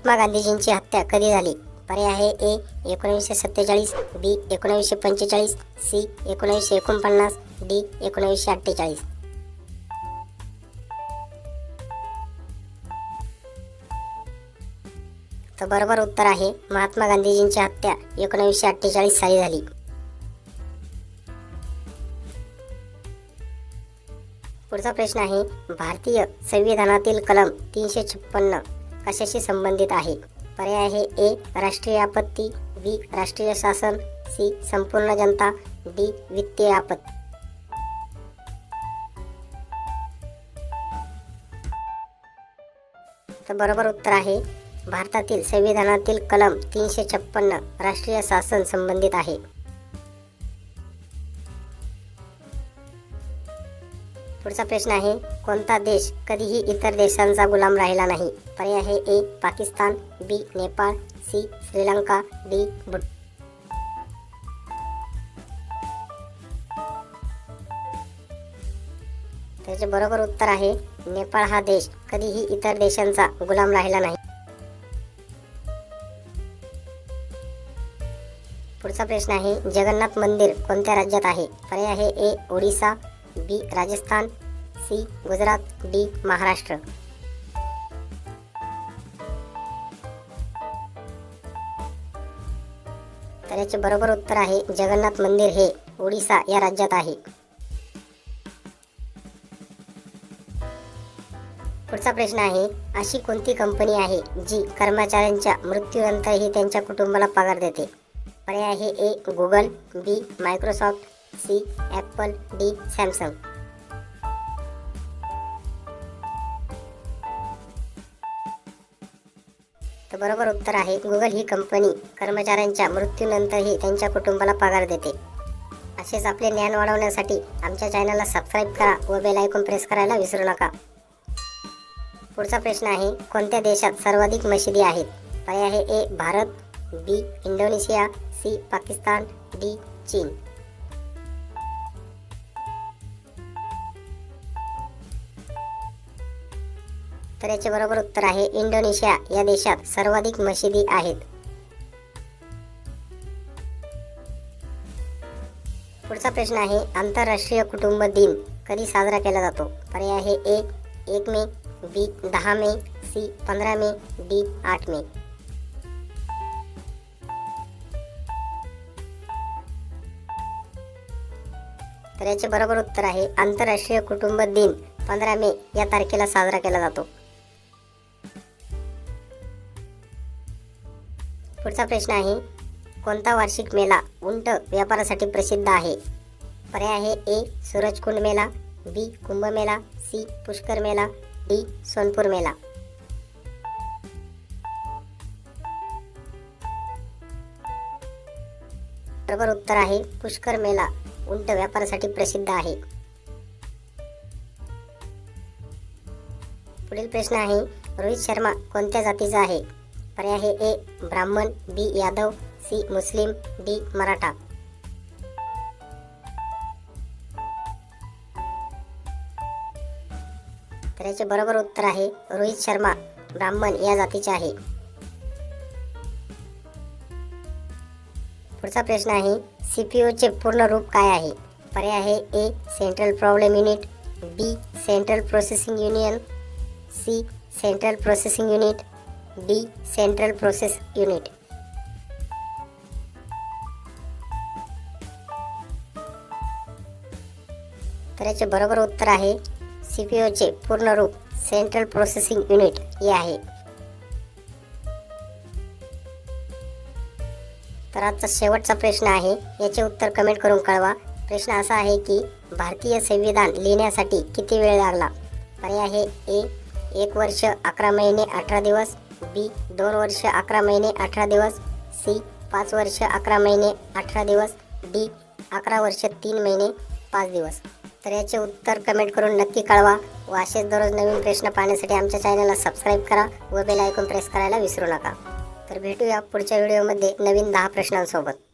महात्मा गांधीजींची हत्या कधी झाली? पर्याय आहे ए एकोणीसशे सत्तेचाळीस बी एकोणीसशे पंचेचाळीस सी एकोणीसशे एकोणपन्नास डी एकोणीसशे अठ्ठेचाळीस. तर बरोबर उत्तर आहे महात्मा गांधीजींची हत्या एकोणीसशे अठ्ठेचाळीस साली झाली. पुढचा प्रश्न आहे भारतीय संविधानातील कलम तीनशे छप्पन्न. अशाशी संबंधित आहे? पर्याय आहे ए राष्ट्रीय आपत्ती बी राष्ट्रीय शासन सी संपूर्ण जनता डी वित्तीय आपत्ती. तर बरोबर उत्तर आहे भारतातील संविधानातील कलम तीनशे छप्पन्न राष्ट्रीय शासन संबंधित आहे. पुढचा प्रश्न आहे कोणता देश कधीही इतर देशांचा गुलाम राहिला नाही? पर्याय आहे A Pakistan B Nepal C Sri Lanka D भूट त्याचे बरोबर उत्तर आहे नेपाळ हा देश कधीही इतर देशांचा गुलाम राहिला नाही. पुढचा प्रश्न आहे जगन्नाथ मंदिर कोणत्या राज्यात आहे? पर्याय आहे A Odisha B Rajasthan C Gujarat D Maharashtra. तर याचे बरोबर उत्तर आहे जगन्नाथ मंदिर हे ओडिसा या राज्यात आहे. पुढचा प्रश्न आहे अशी कोणती कंपनी आहे जी कर्मचाऱ्यांच्या मृत्यूनंतरही त्यांच्या कुटुंबाला पगार देते? पर्याय आहे A Google B Microsoft C Apple D Samsung तर बरोबर उत्तर आहे गुगल ही कंपनी कर्मचाऱ्यांच्या मृत्यूनंतरही त्यांच्या कुटुंबाला पगार देते. असेच आपले ज्ञान वाढवण्यासाठी आमच्या चॅनलला सबस्क्राईब करा व बेल आयकॉन प्रेस करायला विसरू नका. पुढचा प्रश्न आहे कोणत्या देशात सर्वाधिक मशिदी आहेत? पर्याय आहे A Bharat B Indonesia C Pakistan D चीन. तर याचे बरोबर उत्तर आहे इंडोनेशिया या देशात सर्वाधिक मशिदी आहेत. पुढचा प्रश्न आहे आंतरराष्ट्रीय कुटुंब दिन कधी साजरा केला जातो? पर्याय आहे ए एक मे बी दहा मे सी पंधरा मे डी आठ मे. तर याचे बरोबर उत्तर आहे आंतरराष्ट्रीय कुटुंब दिन पंधरा मे या तारखेला साजरा केला जातो. पुढचा प्रश्न आहे कोणता वार्षिक मेळा उंट व्यापारासाठी प्रसिद्ध आहे? पर्याय आहे ए सूरजकुंड मेळा बी कुंभमेळा सी पुष्कर मेळा डी सोनपूर मेळा बरोबर उत्तर आहे पुष्कर मेळा उंट व्यापारासाठी प्रसिद्ध आहे. पुढील प्रश्न आहे रोहित शर्मा कोणत्या जातीचा आहे? पर्याय हे A Brahmin B Yadav C Muslim D Maratha. तर याचे बरोबर उत्तर आहे रोहित शर्मा ब्राह्मण या जातीचे आहे. पुढचा प्रश्न आहे सीपीयूचे पूर्ण रूप काय आहे? पर्याय आहे A central problem unit B central processing union C central processing unit D central process unit. तर याचे बरोबर उत्तर आहे सीपीओचे पूर्ण रूप सेंट्रल प्रोसेसिंग युनिट हे आहे. तर आजचा शेवटचा प्रश्न आहे याचे उत्तर कमेंट करून कळवा. प्रश्न असा आहे की भारतीय संविधान लिहिण्यासाठी किती वेळ लागला? पर्याय आहे ए एक वर्ष अकरा महिने अठरा दिवस. बी दोन वर्ष अकरा महिने अठरा दिवस. सी पाच वर्ष अकरा महिने अठरा दिवस. डी अकरा वर्ष तीन महिने पाच दिवस. तर याचे उत्तर कमेंट करून नक्की कळवा व असेच दररोज नवीन प्रश्न पाहण्यासाठी आमच्या चॅनलला सबस्क्राईब करा व बेल आयकॉन प्रेस करायला विसरू नका. तर भेटूया पुढच्या व्हिडिओमध्ये नवीन दहा प्रश्नांसोबत.